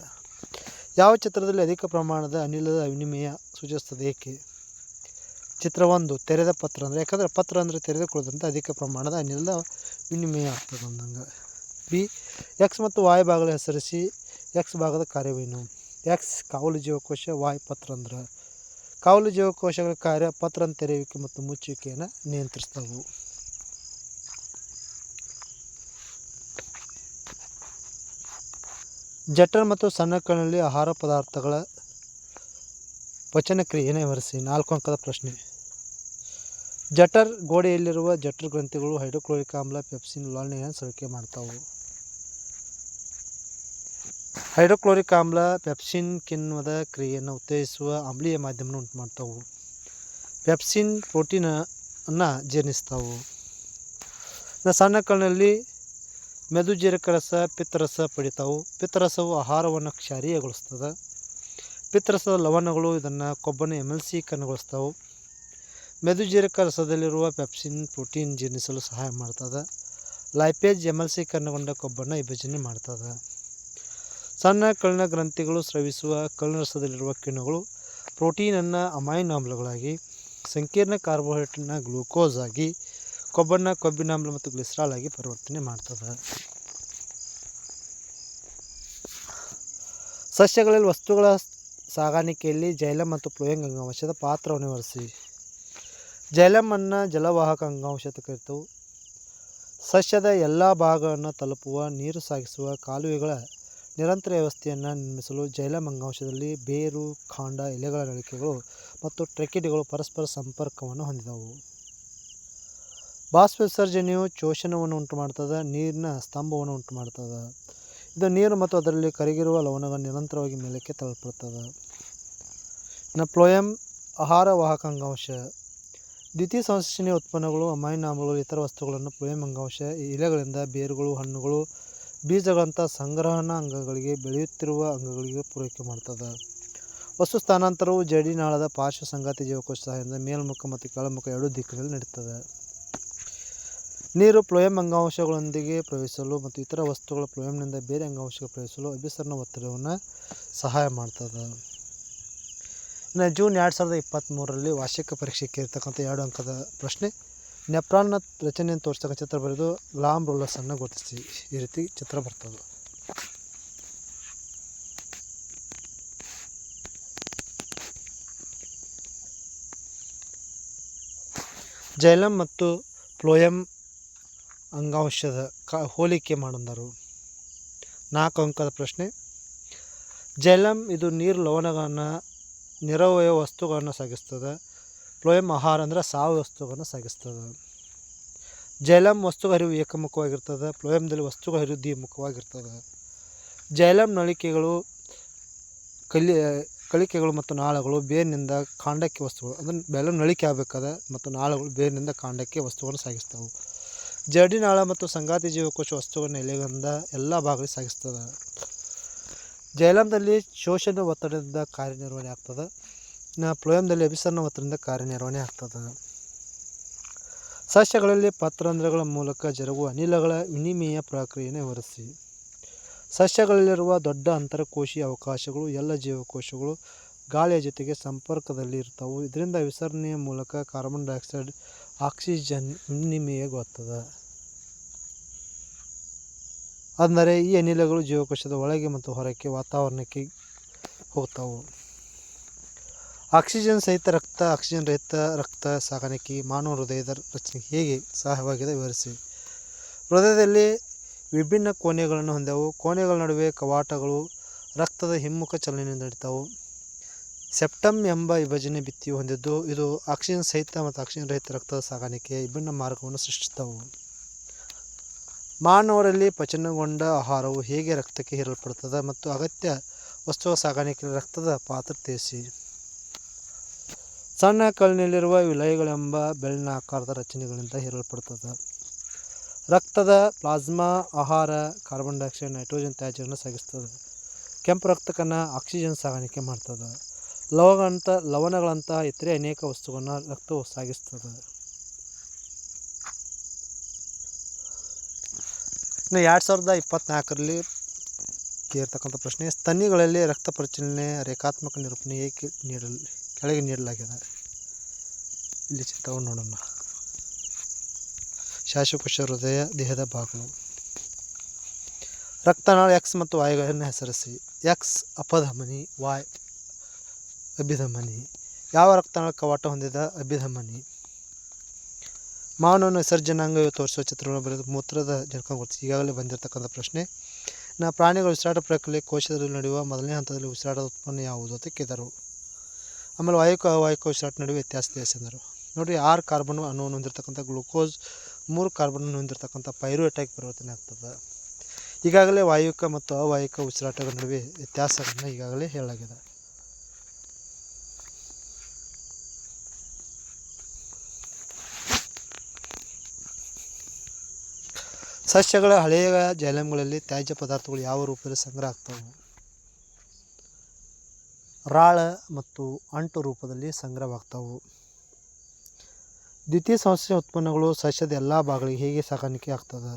Speaker 1: ಯಾವ ಚಿತ್ರದಲ್ಲಿ ಅಧಿಕ ಪ್ರಮಾಣದ ಅನಿಲದ ವಿನಿಮಯ ಸೂಚಿಸ್ತದೆ ಏಕೆ? ಚಿತ್ರ ಒಂದು, ತೆರೆದ ಪತ್ರ ಅಂದರೆ, ಯಾಕಂದರೆ ಪತ್ರ ಅಂದರೆ ತೆರೆದುಕೊಳ್ಳದಂತೆ ಅಧಿಕ ಪ್ರಮಾಣದ ಅನಿಲದ ವಿನಿಮಯ ಆಗ್ತದೆ ಅಂದಂಗೆ ಬಿ ಎಕ್ಸ್ ಮತ್ತು ವಾಯ್ ಭಾಗಗಳ ಹೆಸರಿಸಿ ಎಕ್ಸ್ ಭಾಗದ ಕಾರ್ಯವೇನು? ಎಕ್ಸ್ ಕಾವಲು ಜೀವಕೋಶ ವಾಯ್ ಪತ್ರ ಅಂದ್ರೆ. ಕಾವಲು ಜೀವಕೋಶಗಳ ಕಾರ್ಯ ಪತ್ರ ತೆರೆಯುವಿಕೆ ಮತ್ತು ಮುಚ್ಚುವಿಕೆಯನ್ನು ನಿಯಂತ್ರಿಸ್ತವು. ಜಠರ ಮತ್ತು ಸಣ್ಣ ಕಣ್ಣಲ್ಲಿ ಆಹಾರ ಪದಾರ್ಥಗಳ ಪಚನ ಕ್ರಿಯೆಯನ್ನು ವಿವರಿಸಿ. ನಾಲ್ಕು ಅಂಕದ ಪ್ರಶ್ನೆ. ಜಠರ್ ಗೋಡೆಯಲ್ಲಿರುವ ಜಠರ್ ಗ್ರಂಥಿಗಳು ಹೈಡ್ರೋಕ್ಲೋರಿಕ್ ಆಮ್ಲ, ಪೆಪ್ಸಿನ್ ಲಾಲ್ನೆಯನ್ನು ಸೋರಿಕೆ ಮಾಡ್ತಾವು. ಹೈಡ್ರೋಕ್ಲೋರಿಕ್ ಆಮ್ಲ ಪೆಪ್ಸಿನ್ ಕಿಣ್ವದ ಕ್ರಿಯೆಯನ್ನು ಉತ್ತೇಜಿಸುವ ಆಮ್ಲೀಯ ಮಾಧ್ಯಮವನ್ನು ಉಂಟು ಮಾಡ್ತಾವು ಪೆಪ್ಸಿನ್ ಪ್ರೋಟೀನನ್ನು ಜೀರ್ಣಿಸ್ತಾವು. ಸಣ್ಣ ಕಣ್ಣಲ್ಲಿ ಮೆದುಜೀರಕ ರಸ ಪಿತ್ತರಸ ಪಡಿತಾವು. ಪಿತ್ತರಸವು ಆಹಾರವನ್ನು ಕ್ಷಾರೀಯಗೊಳಿಸ್ತದೆ. ಪಿತ್ತರಸದ ಲವಣಗಳು ಇದನ್ನು ಕೊಬ್ಬನ್ನು ಎಮಲ್ಸೀಕರಣಗೊಳಿಸ್ತಾವು ಮೆದುಜೀರಕ ರಸದಲ್ಲಿರುವ ಪೆಪ್ಸಿನ್ ಪ್ರೋಟೀನ್ ಜೀರ್ಣಿಸಲು ಸಹಾಯ ಮಾಡ್ತದೆ. ಲೈಪೇಜ್ ಎಮಲ್ಸೀಕರಣಗೊಂಡ ಕೊಬ್ಬನ್ನು ವಿಭಜನೆ ಮಾಡ್ತದೆ. ಸಣ್ಣ ಕಳ್ಳ ಗ್ರಂಥಿಗಳು ಸ್ರವಿಸುವ ಕಳ್ಳರಸದಲ್ಲಿರುವ ಕಿಣ್ವಗಳು ಪ್ರೋಟೀನನ್ನು ಅಮೈನ್ ಆಮ್ಲಗಳಾಗಿ, ಸಂಕೀರ್ಣ ಕಾರ್ಬೋಹೈಡ್ರೇಟನ್ನು ಗ್ಲೂಕೋಸ್ ಆಗಿ, ಕೊಬ್ಬನ್ನು ಕೊಬ್ಬಿನಾಮ್ಲ ಮತ್ತು ಗ್ಲಿಸ್ರಾಲ್ ಆಗಿ ಪರಿವರ್ತನೆ ಮಾಡ್ತದೆ. ಸಸ್ಯಗಳಲ್ಲಿ ವಸ್ತುಗಳ ಸಾಗಾಣಿಕೆಯಲ್ಲಿ ಜೈಲಮ್ ಮತ್ತು ಪ್ಲೋಯಂಗ್ ಅಂಗಾಂಶದ ಪಾತ್ರವನ್ನು ವಹಿಸಿ ಜೈಲಮನ್ನು ಜಲವಾಹಕ ಅಂಗಾಂಶ ಅಂತ ಸಸ್ಯದ ಎಲ್ಲ ಭಾಗಗಳನ್ನು ತಲುಪುವ, ನೀರು ಸಾಗಿಸುವ ಕಾಲುವೆಗಳ ನಿರಂತರ ವ್ಯವಸ್ಥೆಯನ್ನು ನಿರ್ಮಿಸಲು ಜೈಲಮ್ ಅಂಗಾಂಶದಲ್ಲಿ ಬೇರು, ಕಾಂಡ, ಎಲೆಗಳ ನಳಿಕೆಗಳು ಮತ್ತು ಟ್ರೆಕೆಟ್ಗಳು ಪರಸ್ಪರ ಸಂಪರ್ಕವನ್ನು ಹೊಂದಿದವು. ಬಾಷ್ಪ ವಿಸರ್ಜನೆಯು ಶೋಷಣವನ್ನು ಉಂಟು ಮಾಡ್ತದೆ ನೀರಿನ ಸ್ತಂಭವನ್ನು ಉಂಟು ಮಾಡ್ತದೆ ಇದು ನೀರು ಮತ್ತು ಅದರಲ್ಲಿ ಕರಗಿರುವ ಲವಣಗಳು ನಿರಂತರವಾಗಿ ಮೇಲಕ್ಕೆ ತಳ್ಳಲ್ಪಡ್ತದೆ. ಇನ್ನು ಪ್ಲೋಯಮ್ ಆಹಾರ ವಾಹಕ ಅಂಗಾಂಶ. ದ್ವಿತೀಯ ಸಂಶ್ಲೇಷಣೆಯ ಉತ್ಪನ್ನಗಳು ಅಮೈನ್ ಆಮ್ಲಗಳು, ಇತರ ವಸ್ತುಗಳನ್ನು ಪ್ಲೋಯಮ್ ಅಂಗಾಂಶ, ಎಲೆಗಳಿಂದ ಬೇರುಗಳು, ಹಣ್ಣುಗಳು ಬೀಜಗಳಂಥ ಸಂಗ್ರಹಣ ಅಂಗಗಳಿಗೆ ಬೆಳೆಯುತ್ತಿರುವ ಅಂಗಗಳಿಗೆ ಪೂರೈಕೆ ಮಾಡ್ತದೆ. ವಸ್ತು ಸ್ಥಾನಾಂತರವು ಜಡಿನಾಳದ ಪಾರ್ಶ್ವ ಸಂಗಾತಿ ಜೀವಕೋಶ ಸಹಾಯದಿಂದ ಮೇಲ್ಮುಖ ಮತ್ತು ಕೆಳಮುಖ ಎರಡೂ ದಿಕ್ಕಿನಲ್ಲಿ ನಡೀತದೆ. ನೀರು ಪ್ಲೋಯಂ ಅಂಗಾಂಶಗಳೊಂದಿಗೆ ಪ್ರವೇಶಿಸಲು ಮತ್ತು ಇತರ ವಸ್ತುಗಳ ಪ್ಲೋಯಂನಿಂದ ಬೇರೆ ಅಂಗಾಂಶಕ್ಕೆ ಪ್ರವೇಶಿಸಲು ಅಭಿಸರಣ ಒತ್ತಡವನ್ನು ಸಹಾಯ ಮಾಡ್ತದೆ. ಇನ್ನು ಜೂನ್ ಎರಡು ಸಾವಿರದ ಇಪ್ಪತ್ತ್ಮೂರರಲ್ಲಿ ವಾರ್ಷಿಕ ಪರೀಕ್ಷೆಗೆ ಇರ್ತಕ್ಕಂಥ ಎರಡು ಅಂಕದ ಪ್ರಶ್ನೆ. ನೆಪ್ರಾನ್ನ ರಚನೆಯನ್ನು ತೋರಿಸ್ತಕ್ಕ ಚಿತ್ರ ಬರೆದು, ಲಾಮ್ ರೋಲರ್ಸನ್ನು ಗುರುತಿಸಿ. ಈ ರೀತಿ ಚಿತ್ರ ಬರ್ತದೆ. ಜೈಲಮ್ ಮತ್ತು ಪ್ಲೋಯಂ ಅಂಗಾಂಶದ ಕ, ಹೋಲಿಕೆ ಮಾಡೊಂದರು. ನಾಲ್ಕು ಅಂಕದ ಪ್ರಶ್ನೆ. ಜೈಲಮ್ ಇದು ನೀರು ಲವಣಗಳನ್ನು, ನಿರವಯ ವಸ್ತುಗಳನ್ನು ಸಾಗಿಸ್ತದೆ. ಪ್ಲೋಯಮ್ ಆಹಾರ ಅಂದರೆ ಸಾವು ವಸ್ತುಗಳನ್ನು ಸಾಗಿಸ್ತದೆ. ಜೈಲಂ ವಸ್ತುಗಳ ಹರಿವು ಏಕಮುಖವಾಗಿರ್ತದೆ ಪ್ಲೋಯಮ್ದಲ್ಲಿ ವಸ್ತುಗಳ ಹರಿವು ದ್ವಿಮುಖವಾಗಿರ್ತದೆ. ಜೈಲಂ ನಳಿಕೆಗಳು, ಕಲಿ ಕಲಿಕೆಗಳು ಮತ್ತು ನಾಳಗಳು ಬೇರಿನಿಂದ ಕಾಂಡಕ್ಕೆ ವಸ್ತುಗಳು ಅದನ್ನು ಬೆಲಂ ನಳಿಕೆ ಆಗಬೇಕಾದ ಮತ್ತು ನಾಳಗಳು ಬೇರಿನಿಂದ ಕಾಂಡಕ್ಕೆ ವಸ್ತುಗಳನ್ನು ಸಾಗಿಸ್ತವೆ. ಜಡಿನಾಳ ಮತ್ತು ಸಂಗಾತಿ ಜೀವಕೋಶ ವಸ್ತುಗಳನ್ನು ಎಲೆಗಳಿಂದ ಎಲ್ಲ ಭಾಗಗಳಿಗೆ ಸಾಗಿಸ್ತದೆ. ಜೈಲಂದಲ್ಲಿ ಶೋಷಣೆ ಒತ್ತಡದಿಂದ ಕಾರ್ಯನಿರ್ವಹಣೆ ಆಗ್ತದೆ. ಪ್ಲೋಯಮ್ದಲ್ಲಿ ಅಭಿಸರಣ ಒತ್ತಡದಿಂದ ಕಾರ್ಯನಿರ್ವಹಣೆ ಆಗ್ತದೆ. ಸಸ್ಯಗಳಲ್ಲಿ ಪತ್ರಂಧ್ರಗಳ ಮೂಲಕ ಜರುಗುವ ಅನಿಲಗಳ ವಿನಿಮಯ ಪ್ರಕ್ರಿಯೆಯನ್ನು ವಿವರಿಸಿ. ಸಸ್ಯಗಳಲ್ಲಿರುವ ದೊಡ್ಡ ಅಂತರಕೋಶೀಯ ಅವಕಾಶಗಳು, ಎಲ್ಲ ಜೀವಕೋಶಗಳು ಗಾಳಿಯ ಜೊತೆಗೆ ಸಂಪರ್ಕದಲ್ಲಿ ಇರ್ತವೆ. ಇದರಿಂದ ವಿಸರಣೆಯ ಮೂಲಕ ಕಾರ್ಬನ್ ಡೈಆಕ್ಸೈಡ್ ಆಕ್ಸಿಜನ್ ವಿನಿಮಯಗೊಳ್ತದೆ ಅಂದರೆ ಈ ಅನಿಲಗಳು ಜೀವಕೋಶದ ಒಳಗೆ ಮತ್ತು ಹೊರಕ್ಕೆ ವಾತಾವರಣಕ್ಕೆ ಹೋಗ್ತಾವೆ. ಆಕ್ಸಿಜನ್ ಸಹಿತ ರಕ್ತ, ಆಕ್ಸಿಜನ್ ರಹಿತ ರಕ್ತ ಸಾಗಾಣಿಕೆ, ಮಾನವ ಹೃದಯದ ರಚನೆಗೆ ಹೇಗೆ ಸಹಾಯವಾಗಿದೆ ವಿವರಿಸಿ. ಹೃದಯದಲ್ಲಿ ವಿಭಿನ್ನ ಕೋಣೆಗಳನ್ನು ಹೊಂದವು. ಕೋಣೆಗಳ ನಡುವೆ ಕವಾಟಗಳು ರಕ್ತದ ಹಿಮ್ಮುಖ ಚಲನೆ ನಡೀತಾವು ಸೆಪ್ಟಮ್ ಎಂಬ ವಿಭಜನೆ ಭಿತ್ತಿಯು ಹೊಂದಿದ್ದು, ಇದು ಆಕ್ಸಿಜನ್ ಸಹಿತ ಮತ್ತು ಆಕ್ಸಿಜನ್ ರಹಿತ ರಕ್ತದ ಸಾಗಾಣಿಕೆ ವಿಭಿನ್ನ ಮಾರ್ಗವನ್ನು ಸೃಷ್ಟಿಸ್ತವು ಮಾನವರಲ್ಲಿ ಪಚನಗೊಂಡ ಆಹಾರವು ಹೇಗೆ ರಕ್ತಕ್ಕೆ ಹೀರಲ್ಪಡುತ್ತದೆ ಮತ್ತು ಅಗತ್ಯ ವಸ್ತುಗಳ ಸಾಗಾಣಿಕೆಯಲ್ಲಿ ರಕ್ತದ ಪಾತ್ರ ತಿಳಿಸಿ. ಸಣ್ಣ ಕಲ್ಲಿನಲ್ಲಿರುವ ವಿಲಯಗಳೆಂಬ ಬೆಳ್ಳಿನ ಆಕಾರದ ರಚನೆಗಳಿಂದ ಹೇರಲ್ಪಡ್ತದೆ ರಕ್ತದ ಪ್ಲಾಸ್ಮಾ ಆಹಾರ, ಕಾರ್ಬನ್ ಡೈಆಕ್ಸೈಡ್, ನೈಟ್ರೋಜನ್ ತ್ಯಾಜ್ಯವನ್ನು ಸಾಗಿಸ್ತದೆ. ಕೆಂಪು ರಕ್ತಕಣ ಆಕ್ಸಿಜನ್ ಸಾಗಾಣಿಕೆ ಮಾಡ್ತದೆ. ಲವಣಂತ ಲವಣಗಳಂತಹ ಇತರೆ ಅನೇಕ ವಸ್ತುಗಳನ್ನು ರಕ್ತವು ಸಾಗಿಸ್ತದೆ. ಇನ್ನು ಎರಡು ಸಾವಿರದ ಇಪ್ಪತ್ತ್ನಾಲ್ಕರಲ್ಲಿ ಕೇರ್ತಕ್ಕಂಥ ಪ್ರಶ್ನೆ ಸ್ತನಿಗಳಲ್ಲಿ ರಕ್ತ ಪರಿಚಲನೆ ರೇಖಾತ್ಮಕ ನಿರೂಪಣೆ ಏಕೆ ನೀಡಲ್? ಕೆಳಗೆ ನೀಡಲಾಗಿದೆ ಇಲ್ಲಿ ಚಿತ್ರವನ್ನು ನೋಡೋಣ. ಶಾಶ್ವಕೋಶ ಹೃದಯ, ದೇಹದ ಭಾಗಗಳು ರಕ್ತನಾಳ ಎಕ್ಸ್ ಮತ್ತು ವಾಯುಗಳನ್ನು ಹೆಸರಿಸಿ. ಎಕ್ಸ್ ಅಪಧಮನಿ ವಾಯ್ ಅಭಿಧಮನಿ. ಯಾವ ರಕ್ತನಾಳ ಕವಾಟ ಹೊಂದಿದ ಅಭಿಧಮನಿ? ಮಾನವನ ವಿಸರ್ಜನಾಂಗ ತೋರಿಸುವ ಚಿತ್ರವನ್ನು ಬರೆದು ಮೂತ್ರದ ಗುರುತಿಸಿ ಈಗಾಗಲೇ ಬಂದಿರತಕ್ಕಂಥ ಪ್ರಶ್ನೆ, ನಾ ಪ್ರಾಣಿಗಳ ಉಸಿರಾಟ ಪ್ರಕ್ರಿಯೆ ಕೋಶದಲ್ಲಿ ನಡೆಯುವ ಮೊದಲನೇ ಹಂತದಲ್ಲಿ ಉಸಿರಾಟದ ಉತ್ಪನ್ನ ಯಾವುದು? ಅಂತ ಕೇಳಿದರು. ಆಮೇಲೆ ವಾಯುಕ ಉಸಿರಾಟ ನಡುವೆ ವ್ಯತ್ಯಾಸ ತಿಳಿಸಿದರು ನೋಡಿ ಆರು ಕಾರ್ಬನ್ ಅನ್ನು ಹೊಂದಿರತಕ್ಕಂಥ ಗ್ಲುಕೋಸ್, ಮೂರು ಕಾರ್ಬನ್ ಹೊಂದಿರತಕ್ಕಂಥ ಪೈರುವೇಟಾಗಿ ಪರಿವರ್ತನೆ ಆಗ್ತದೆ. ಈಗಾಗಲೇ ವಾಯುಕ ಮತ್ತು ಅವಾಯುಕ ಉಸಿರಾಟದ ನಡುವೆ ವ್ಯತ್ಯಾಸಗಳನ್ನು ಈಗಾಗಲೇ ಹೇಳಲಾಗಿದೆ. ಸಸ್ಯಗಳ ಹಳೆಯ ಜೈಲಮ್ಗಳಲ್ಲಿ ತ್ಯಾಜ್ಯ ಪದಾರ್ಥಗಳು ಯಾವ ರೂಪದಲ್ಲಿ ಸಂಗ್ರಹ ಆಗ್ತವೆ? ರಾಳ ಮತ್ತು ಅಂಟು ರೂಪದಲ್ಲಿ ಸಂಗ್ರಹವಾಗ್ತಾವು. ದ್ವಿತೀಯ ಸಂಸ್ಥೆಯ ಉತ್ಪನ್ನಗಳು ಸಸ್ಯದ ಎಲ್ಲ ಭಾಗಗಳಿಗೆ ಹೇಗೆ ಸಾಗಾಣಿಕೆ ಆಗ್ತದೆ?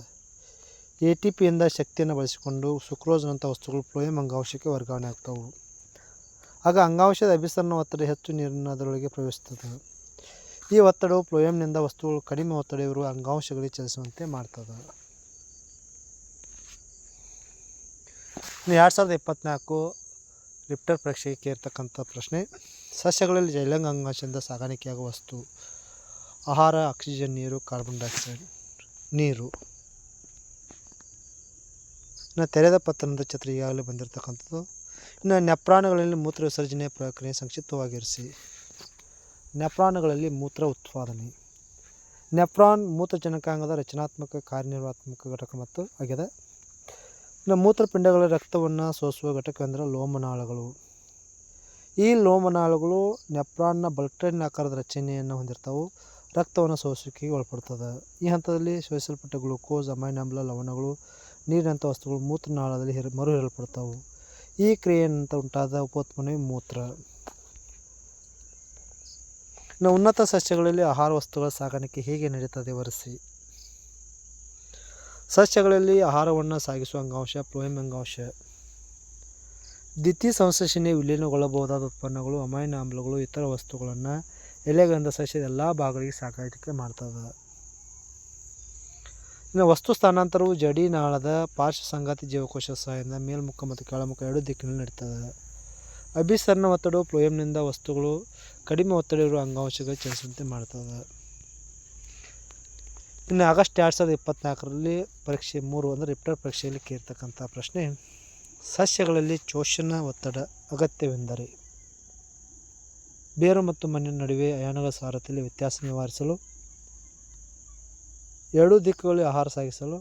Speaker 1: ಎ ಟಿ ಪಿಯಿಂದ ಶಕ್ತಿಯನ್ನು ಬಳಸಿಕೊಂಡು ಸುಕ್ರೋಜ್ನಂಥ ವಸ್ತುಗಳು ಫ್ಲೋಯಂ ಅಂಗಾಂಶಕ್ಕೆ ವರ್ಗಾವಣೆ ಆಗ್ತಾವು. ಆಗ ಅಂಗಾಂಶದ ಅಭಿಸರಣ ಒತ್ತಡ ಹೆಚ್ಚು ನೀರಿನ ಅದರೊಳಗೆ ಪ್ರವೇಶಿಸ್ತದೆ ಈ ಒತ್ತಡವು ಫ್ಲೋಯಂನಿಂದ ವಸ್ತುಗಳು ಕಡಿಮೆ ಒತ್ತಡ ಇರುವ ಅಂಗಾಂಶಗಳಿಗೆ ಚಲಿಸುವಂತೆ ಮಾಡ್ತದೆ. ಎರಡು ಸಾವಿರದ ಇಪ್ಪತ್ತ್ನಾಲ್ಕು ರಿಪ್ಟರ್ ಪರೀಕ್ಷೆಗೆ ಕೇರ್ತಕ್ಕಂಥ ಪ್ರಶ್ನೆ, ಸಸ್ಯಗಳಲ್ಲಿ ಜೈಲಂಗ ಅಂಗಾಂಶದಿಂದ ಸಾಗಾಣಿಕೆಯಾಗುವ ವಸ್ತು, ಆಹಾರ ಆಕ್ಸಿಜನ್ ನೀರು ಕಾರ್ಬನ್ ಡೈಆಕ್ಸೈಡ್ ನೀರು. ಇನ್ನು ತೆರೆದ ಪತ್ರದ ಛತ್ರ ಈಗಾಗಲೇ ಬಂದಿರತಕ್ಕಂಥದ್ದು. ಇನ್ನು ನೆಪ್ರಾಣಗಳಲ್ಲಿ ಮೂತ್ರ ವಿಸರ್ಜನೆ ಪ್ರಕ್ರಿಯೆ ಸಂಕ್ಷಿಪ್ತವಾಗಿರಿಸಿ. ನೆಪ್ರಾಣಗಳಲ್ಲಿ ಮೂತ್ರ ಉತ್ಪಾದನೆ. ನೆಪ್ರಾನ್ ಮೂತ್ರಜನಕಾಂಗದ ರಚನಾತ್ಮಕ ಕಾರ್ಯನಿರ್ವಾತ್ಮಕ ಘಟಕ ಮತ್ತು ಆಗಿದೆ. ಇನ್ನು ಮೂತ್ರಪಿಂಡಗಳ ರಕ್ತವನ್ನು ಸೋಸುವ ಘಟಕ ಅಂದರೆ ಲೋಮನಾಳಗಳು. ಈ ಲೋಮನಾಳಗಳು ನೆಪ್ರಾನ್ನ ಬಲ್ಟ್ರೈನ್ ಆಕಾರದ ರಚನೆಯನ್ನು ಹೊಂದಿರ್ತಾವೆ. ರಕ್ತವನ್ನು ಸೋಸುವಿಕೆಗೆ ಒಳಪಡ್ತದೆ. ಈ ಹಂತದಲ್ಲಿ ಶೋಷಿಸಲ್ಪಟ್ಟ ಗ್ಲುಕೋಸ್ ಅಮೈನಾಮ್ಲ ಲವಣಗಳು, ನೀರಿನಂಥ ವಸ್ತುಗಳು ಮೂತ್ರನಾಳದಲ್ಲಿ ಹಿರ ಮರು ಈ ಕ್ರಿಯೆಯಂತ ಉಂಟಾದ ಉಪೋತ್ಪನ್ನವೇ ಮೂತ್ರ. ಇನ್ನು ಉನ್ನತ ಸಸ್ಯಗಳಲ್ಲಿ ಆಹಾರ ವಸ್ತುಗಳ ಸಾಗಾಣಿಕೆ ಹೇಗೆ ನಡೀತದೆ ವರೆಸಿ ಸಸ್ಯಗಳಲ್ಲಿ ಆಹಾರವನ್ನು ಸಾಗಿಸುವ ಅಂಗಾಂಶ ಪ್ಲೋಯಮ್ ಅಂಗಾಂಶ. ದ್ವಿತೀಯ ಸಂಶ್ಲೇಷಣೆ ವಿಲೀನಗೊಳ್ಳಬಹುದಾದ ಉತ್ಪನ್ನಗಳು, ಅಮೈನ ಆಮ್ಲಗಳು, ಇತರ ವಸ್ತುಗಳನ್ನು ಎಲೆಗಳಿಂದ ಸಸ್ಯದ ಎಲ್ಲ ಭಾಗಗಳಿಗೆ ಸಾಗಾಣಿಕೆ ಮಾಡ್ತದೆ. ಇನ್ನು ವಸ್ತು ಸ್ಥಾನಾಂತರವು ಜಡಿ ನಾಳದ ಪಾರ್ಶ್ವ ಸಂಗಾತಿ ಜೀವಕೋಶ ಸಹಾಯದಿಂದ ಮೇಲ್ಮುಖ ಮತ್ತು ಕೆಳಮುಖ ಎರಡು ದಿಕ್ಕಿನಲ್ಲಿ ನಡೀತದೆ. ಅಭಿಸರಣ ಒತ್ತಡವು ಪ್ಲೋಯಮ್ನಿಂದ ವಸ್ತುಗಳು ಕಡಿಮೆ ಒತ್ತಡ ಇರುವ ಅಂಗಾಂಶಗಳು ಚಲಿಸುವಂತೆ ಮಾಡ್ತದೆ. ಇನ್ನು ಆಗಸ್ಟ್ ಎರಡು ಸಾವಿರದ ಇಪ್ಪತ್ತ್ನಾಲ್ಕರಲ್ಲಿ ಪರೀಕ್ಷೆ ಮೂರು ಅಂದರೆ ರಿಪ್ಟರ್ ಪರೀಕ್ಷೆಯಲ್ಲಿ ಕೇಳ್ತಕ್ಕಂಥ ಪ್ರಶ್ನೆ, ಸಸ್ಯಗಳಲ್ಲಿ ಶೋಷಣ ಒತ್ತಡ ಅಗತ್ಯವೆಂದರೆ ಬೇರು ಮತ್ತು ಮಣ್ಣಿನ ನಡುವೆ ಅಯಾನುಗಳ ಸಾರಥ್ಯದಲ್ಲಿ ವ್ಯತ್ಯಾಸ ನಿವಾರಿಸಲು, ಎರಡೂ ದಿಕ್ಕುಗಳಲ್ಲಿ ಆಹಾರ ಸಾಗಿಸಲು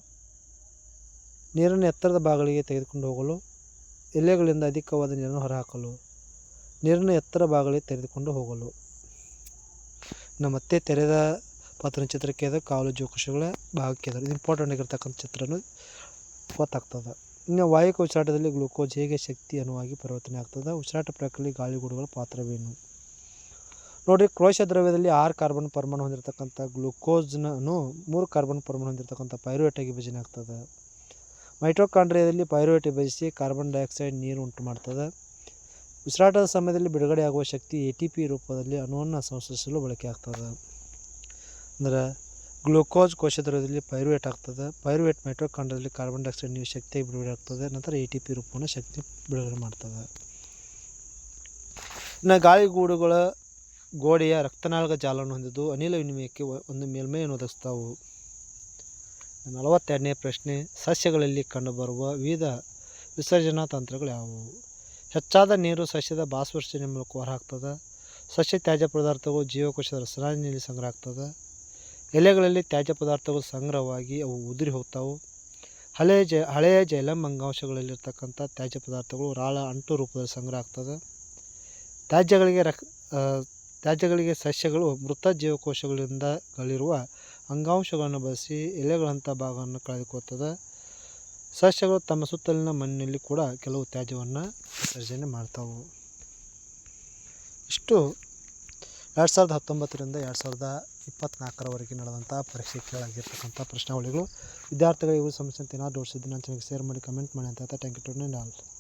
Speaker 1: ನೀರನ್ನು ಎತ್ತರದ ಭಾಗಗಳಿಗೆ ತೆಗೆದುಕೊಂಡು ಹೋಗಲು, ಎಲೆಗಳಿಂದ ಅಧಿಕವಾದ ನೀರನ್ನು ಹೊರಹಾಕಲು ನೀರನ್ನು ಎತ್ತರ ಭಾಗಗಳಿಗೆ ತೆಗೆದುಕೊಂಡು ಹೋಗಲು. ನಮ್ಮತ್ತೆ ಮತ್ತೆ ತೆರೆದ ಪಾತ್ರ ಚಿತ್ರಕ್ಕೆ ಅದು ಕಾಲು ಜೋಕುಶಗಳ ಭಾಗಕ್ಕೆ ಅದು ಇದು ಇಂಪಾರ್ಟೆಂಟ್ ಆಗಿರ್ತಕ್ಕಂಥ ಚಿತ್ರನೂ ಗೊತ್ತಾಗ್ತದೆ. ಇನ್ನು ವಾಯುಕ ಉಸಿರಾಟದಲ್ಲಿ ಗ್ಲೂಕೋಸ್ ಹೇಗೆ ಶಕ್ತಿ ಅನುವಾಗಿ ಪರಿವರ್ತನೆ ಆಗ್ತದೆ ಉಸಿರಾಟ ಪ್ರಕ್ರಿಯೆ ಗಾಳಿಗೂಡುಗಳ ಪಾತ್ರವೇನು? ನೋಡಿ ಕ್ರೋಶ ದ್ರವ್ಯದಲ್ಲಿ ಆರು ಕಾರ್ಬನ್ ಪರಮಾಣು ಹೊಂದಿರತಕ್ಕಂಥ ಗ್ಲೂಕೋಸ್ನೂ ಮೂರು ಕಾರ್ಬನ್ ಪರಮಾಣು ಹೊಂದಿರತಕ್ಕಂಥ ಪೈರುವೇಟಾಗಿ ವಿಭಜನೆ ಆಗ್ತದೆ. ಮೈಟ್ರೋಕಾಂಡ್ರಿಯದಲ್ಲಿ ಪೈರುವೇಟ್ ವಿಭಜಿಸಿ ಕಾರ್ಬನ್ ಡೈಆಕ್ಸೈಡ್ ನೀರು ಉಂಟು ಮಾಡ್ತದೆ. ಉಸಿರಾಟದ ಸಮಯದಲ್ಲಿ ಬಿಡುಗಡೆಯಾಗುವ ಶಕ್ತಿ ಎ ಟಿ ಪಿ ರೂಪದಲ್ಲಿ ಅಣುವನ್ನು ಬಳಕೆ ಆಗ್ತದೆ. ಅಂದ್ರೆ ಗ್ಲೂಕೋಸ್ ಕೋಶದ್ರದಲ್ಲಿ ಪೈರುವೇಟ್ ಆಗ್ತದೆ. ಪೈರುವೇಟ್ ಮೈಟ್ರೋಕಾಂಡ್ರಿಯಾದಲ್ಲಿ ಕಾರ್ಬನ್ ಡೈಆಕ್ಸೈಡ್ ನೀವು ಶಕ್ತಿಯಾಗಿ ಬಿಡುಗಡೆ ಆಗ್ತದೆ ನಂತರ ಎ ಟಿ ಪಿ ರೂಪವನ್ನು ಶಕ್ತಿ ಬಿಡುಗಡೆ ಮಾಡ್ತದೆ. ಇನ್ನು ಗಾಳಿಗೂಡುಗಳ ಗೋಡೆಯ ರಕ್ತನಾಳಗ ಜಾಲವನ್ನು ಹೊಂದಿದ್ದು ಅನಿಲ ವಿನಿಮಯಕ್ಕೆ ಒಂದು ಮೇಲ್ಮೈಯನ್ನು ಒದಗಿಸ್ತಾವು ನಲವತ್ತೆರಡನೇ ಪ್ರಶ್ನೆ, ಸಸ್ಯಗಳಲ್ಲಿ ಕಂಡುಬರುವ ವಿವಿಧ ವಿಸರ್ಜನಾ ತಂತ್ರಗಳು ಯಾವುವು? ಹೆಚ್ಚಾದ ನೀರು ಸಸ್ಯದ ಬಾಸ್ವರ್ಷನೆ ಮೂಲಕ ಹೊರಹಾಕ್ತದೆ. ಸಸ್ಯ ತ್ಯಾಜ್ಯ ಪದಾರ್ಥಗಳು ಜೀವಕೋಶದ ರಸನಾಜಿನಲ್ಲಿ ಸಂಗ್ರಹ ಆಗ್ತದೆ. ಎಲೆಗಳಲ್ಲಿ ತ್ಯಾಜ್ಯ ಪದಾರ್ಥಗಳು ಸಂಗ್ರಹವಾಗಿ ಅವು ಉದುರಿ ಹೋಗ್ತಾವೆ. ಹಳೆಯ ಜ, ಹಳೆಯ ಜೈಲಮ್ ಅಂಗಾಂಶಗಳಲ್ಲಿರ್ತಕ್ಕಂಥ ತ್ಯಾಜ್ಯ ಪದಾರ್ಥಗಳು ರಾಳ ಅಂಟು ರೂಪದಲ್ಲಿ ಸಂಗ್ರಹ ಆಗ್ತದೆ. ತ್ಯಾಜ್ಯಗಳಿಗೆ ರಕ್ ತ್ಯಾಜ್ಯಗಳಿಗೆ ಸಸ್ಯಗಳು ಮೃತ ಜೀವಕೋಶಗಳಿಂದ ಗಳಿರುವ ಅಂಗಾಂಶಗಳನ್ನು ಬಳಸಿ ಎಲೆಗಳಂಥ ಭಾಗವನ್ನು ಕಳೆದುಕೊಳ್ತದೆ. ಸಸ್ಯಗಳು ತಮ್ಮ ಸುತ್ತಲಿನ ಮಣ್ಣಿನಲ್ಲಿ ಕೂಡ ಕೆಲವು ತ್ಯಾಜ್ಯವನ್ನು ವಿಸರ್ಜನೆ ಮಾಡ್ತಾವು. ಇಷ್ಟು ಎರಡು ಸಾವಿರದ ಹತ್ತೊಂಬತ್ತರಿಂದ ಎರಡು ಸಾವಿರದ ಇಪ್ಪತ್ನಾಲ್ಕರವರೆಗೆ ನಡೆದಂಥ ಪರೀಕ್ಷೆ ಕೇಳಾಗಿರ್ತಕ್ಕಂಥ ಪ್ರಶ್ನಾವಳಿಗಳು. ವಿದ್ಯಾರ್ಥಿಗಳಿಗೆ ಇವು ಸಮಸ್ಯೆ ಅಂತ ಏನಾದ್ರು ಚೆನ್ನಾಗಿ ಶೇರ್ ಮಾಡಿ ಕಮೆಂಟ್ ಮಾಡಿ ಅಂತ ಥ್ಯಾಂಕ್ ಯು ಟು ಆಲ್